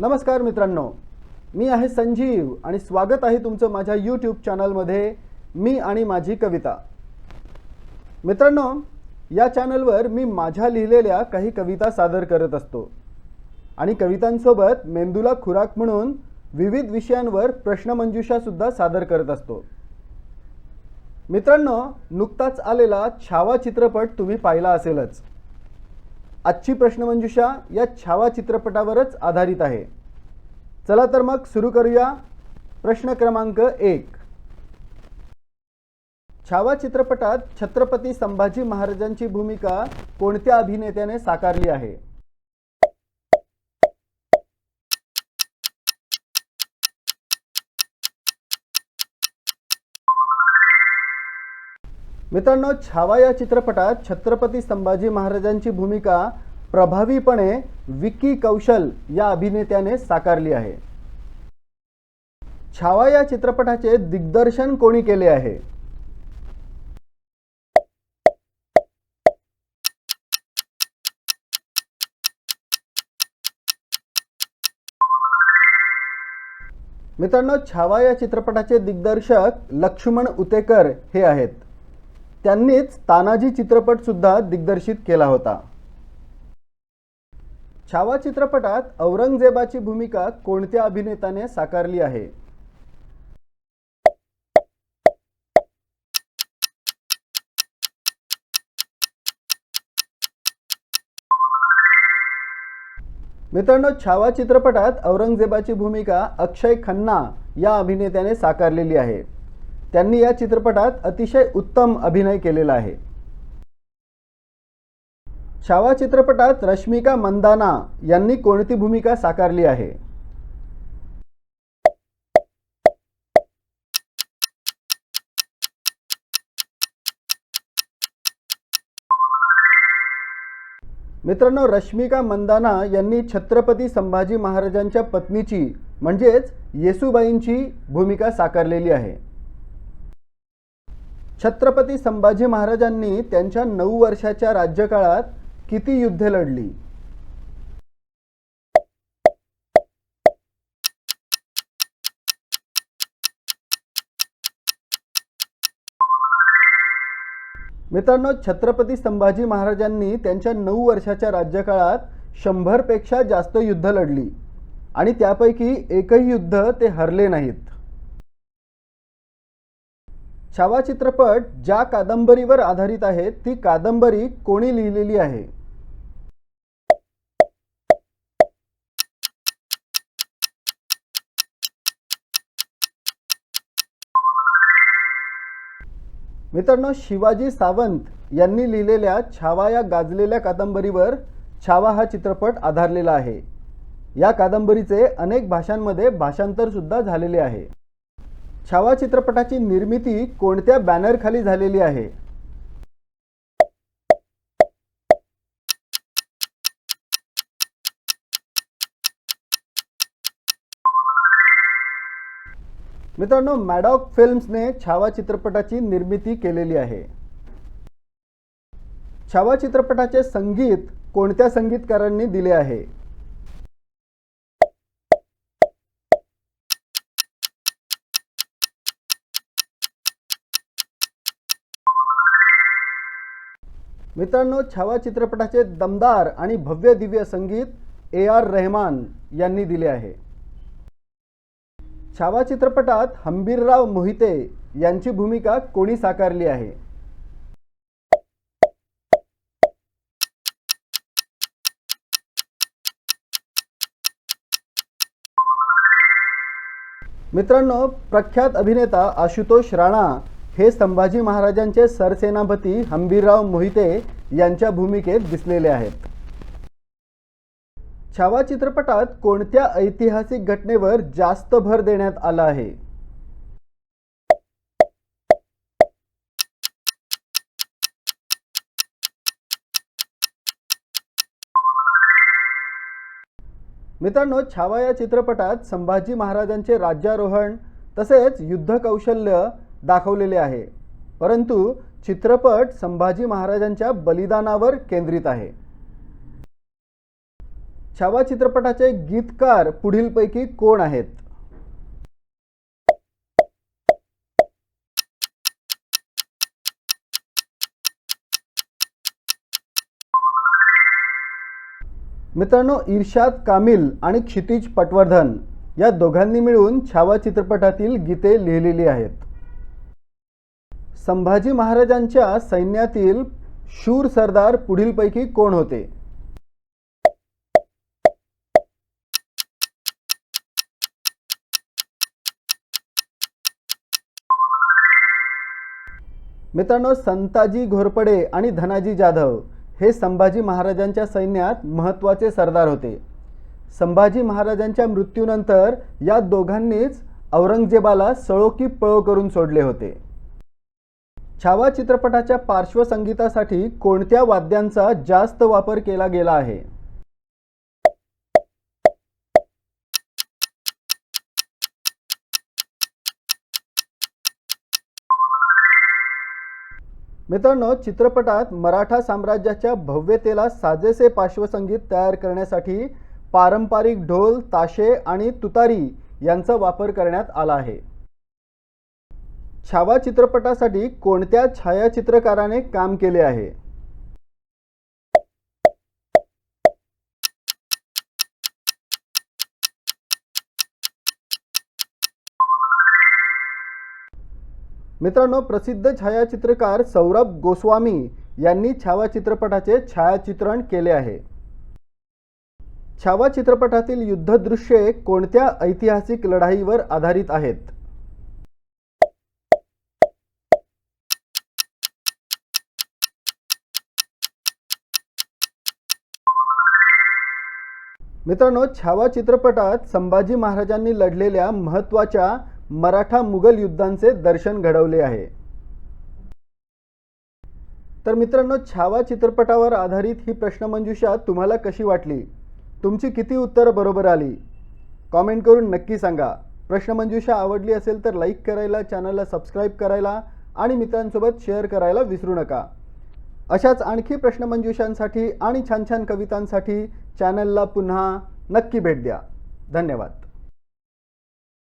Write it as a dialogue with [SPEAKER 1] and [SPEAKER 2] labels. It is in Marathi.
[SPEAKER 1] नमस्कार मित्रांनो. मी आहे संजीव आणि स्वागत आहे तुमचं माझ्या यूट्यूब चॅनलमध्ये मी आणि माझी कविता. मित्रांनो या चॅनलवर मी माझ्या लिहिलेल्या काही कविता सादर करत असतो. आणि कवितांसोबत मेंदूला खुराक म्हणून विविध विषयांवर प्रश्नमंजुषासुद्धा सादर करत असतो. मित्रांनो नुकताच आलेला छावा चित्रपट तुम्ही पाहिला असेलच. आजची प्रश्नमंजुषा या छावा चित्रपटावरच आधारित आहे. चला तर मग सुरू करूया प्रश्न क्रमांक एक. छावा चित्रपटात छत्रपती संभाजी महाराजांची भूमिका कोणत्या अभिनेत्याने साकारली आहे? मित्रांनो छावा या चित्रपटात छत्रपती संभाजी महाराजांची भूमिका प्रभावीपणे विक्की कौशल या अभिनेत्याने साकारली आहे. छावा या चित्रपटाचे दिग्दर्शन कोणी केले आहे? मित्रांनो छावा या चित्रपटाचे दिग्दर्शक लक्ष्मण उतेकर हे आहेत. त्यांनीच तानाजी चित्रपट सुद्धा दिग्दर्शित केला होता. छावा चित्रपटात औरंगजेबाची भूमिका कोणत्या अभिनेत्याने साकारली आहे? मित्रांनो छावा चित्रपटात औरंगजेबाची भूमिका अक्षय खन्ना या अभिनेत्याने साकारलेली आहे. त्यांनी या चित्रपटात अतिशय उत्तम अभिनय केलेला आहे. छावा चित्रपटात रश्मिका मंदाना यांनी कोणती भूमिका साकारली आहे? मित्रांनो रश्मिका मंदाना यांनी छत्रपती संभाजी महाराजांच्या पत्नीची म्हणजेच येसुबाईंची भूमिका साकारलेली आहे. छत्रपती संभाजी महाराजांनी त्यांच्या नऊ वर्षाच्या राज्यकाळात किती युद्धे लढली? मित्रांनो छत्रपती संभाजी महाराजांनी त्यांच्या नऊ वर्षाच्या राज्यकाळात शंभरपेक्षा जास्त युद्ध लढली. आणि त्यापैकी एकही युद्ध ते हरले नाहीत. छावा चित्रपट ज्या कादंबरीवर आधारित आहे ती कादंबरी कोणी लिहिलेली आहे? मित्रांनो शिवाजी सावंत यांनी लिहिलेल्या छावा या गाजलेल्या कादंबरीवर छावा हा चित्रपट आधारलेला आहे. या कादंबरीचे अनेक भाषांमध्ये भाषांतर सुद्धा झालेले आहे. छावा चित्रपटाची निर्मिती कोणत्या बॅनरखाली झालेली आहे? मित्रांनो मॅडॉक फिल्म्सने छावा चित्रपटाची निर्मिती केलेली आहे. छावा चित्रपटाचे संगीत कोणत्या संगीतकारांनी दिले आहे? मित्रांनो छावा चित्रपटाचे दमदार आणि भव्य दिव्य संगीत ए आर रहमान यांनी दिले आहे. छावा चित्रपटात हंबीरराव मोहिते यांची भूमिका कोणी साकारली आहे? मित्रांनो प्रख्यात अभिनेता आशुतोष राणा हे संभाजी महाराजांचे सरसेनापती हंबीरराव मोहिते यांच्या भूमिकेत दिसलेले आहेत. छावा चित्रपटात कोणत्या ऐतिहासिक घटनेवर जास्त भर देण्यात आला आहे? मित्रांनो छावा या चित्रपटात संभाजी महाराजांचे राज्यारोहण तसेच युद्ध कौशल्य दाखवलेले आहे. परंतु चित्रपट संभाजी महाराजांच्या बलिदानावर केंद्रित आहे. छावा चित्रपटाचे गीतकार पुढीलपैकी कोण आहेत? मित्रांनो इर्शाद कामिल आणि क्षितिज पटवर्धन या दोघांनी मिळून छावा चित्रपटातील गीते लिहिलेली आहेत. संभाजी महाराजांच्या सैन्यातील शूर सरदार पुढीलपैकी कोण होते? मित्रांनो संताजी घोरपडे आणि धनाजी जाधव हे संभाजी महाराजांच्या सैन्यात महत्त्वाचे सरदार होते. संभाजी महाराजांच्या मृत्यूनंतर या दोघांनीच औरंगजेबाला सळो की पळो करून सोडले होते. छावा चित्रपटाच्या पार्श्वसंगीतासाठी कोणत्या वाद्यांचा जास्त वापर केला गेला आहे? मित्रांनो चित्रपटात मराठा साम्राज्याच्या भव्यतेला साजेसे पार्श्वसंगीत तयार करण्यासाठी पारंपरिक ढोल ताशे आणि तुतारी यांचा वापर करण्यात आला आहे. छावा चित्रपटासाठी कोणत्या छायाचित्रकाराने काम केले आहे? मित्रांनो प्रसिद्ध छायाचित्रकार सौरभ गोस्वामी यांनी छावा चित्रपटाचे छायाचित्रण केले आहे. छावा चित्रपटातील युद्धदृश्ये कोणत्या ऐतिहासिक लढाईवर आधारित आहेत? मित्रांनो छावा चित्रपटात संभाजी महाराजांनी लढलेल्या महत्त्वाच्या मराठा मुघल युद्धांचे दर्शन घडवले आहे. तर मित्रांनो छावा चित्रपटावर आधारित ही प्रश्नमंजुषा तुम्हाला कशी वाटली? तुमची किती उत्तरं बरोबर आली? कॉमेंट करून नक्की सांगा. प्रश्नमंजुषा आवडली असेल तर लाईक करायला चॅनलला सबस्क्राईब करायला आणि मित्रांसोबत शेअर करायला विसरू नका. अशाच आणखी प्रश्नमंजुषांसाठी आणि छान छान कवितांसाठी चॅनलला पुन्हा नक्की भेट द्या. धन्यवाद.